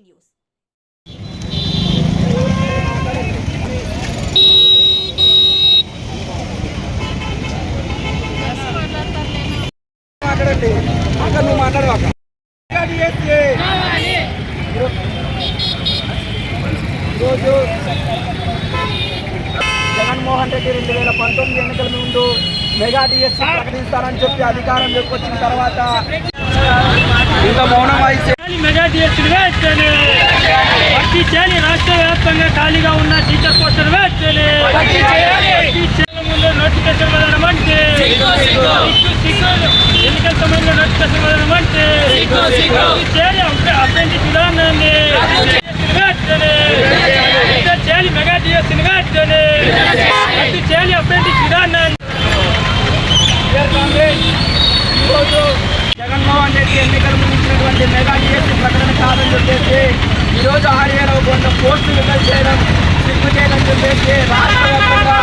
News. మాట్లాడండి అక్కడ నువ్వు మాట్లాడు అక్క ఈరోజు జగన్మోహన్ రెడ్డి రెండు వేల పంతొమ్మిది ఎన్నికల ముందు మెగా డిఎస్సీ ప్రకటిస్తారని చెప్పి అధికారం వచ్చిన తర్వాత ఇంకా మౌనం వహించే చేయాలి మెగా ఎత్తాలి భర్తీ చేయాలి రాష్ట్ర వ్యాప్తంగా ఖాళీగా ఉన్న టీచర్ పోస్టులు వేయాలి చేయాలి. ముందు నోటిఫికేషన్ వదలడం అంటే. ఎన్నికల సమయంలో నోటిఫికేషన్ వదలడం అంటే. చేయాలి అప్రెంటిస్ విధానాన్ని వేయాలి. చేయాలి. మెగా డిఎస్సీలుగా ఎత్తాలి భర్తీ చేయాలి అప్రెంటిస్ విధానాన్ని. కాంగ్రెస్ ఈరోజు జగన్మోహన్ రెడ్డి ఎన్నికలు ముగించినటువంటి మెగా డిఎస్సీ ప్రకటన కాదని చెప్పేసి ఈరోజు ఆర్ఏలో కొంత పోస్టులు విడుదల చేయడం సిగ్గు చేయడం చెప్పేసి రాష్ట్ర వ్యాప్తంగా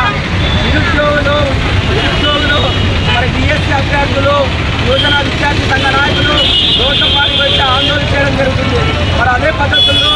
నిరుద్యోగులు నిరుద్యోగులు మరి డిఎస్సీ అభ్యర్థులు యువజన విద్యార్థి సంఘ నాయకులు రోడ్ల పాటు వచ్చి ఆందోళన చేయడం జరుగుతుంది. మరి అదే పద్ధతుల్లో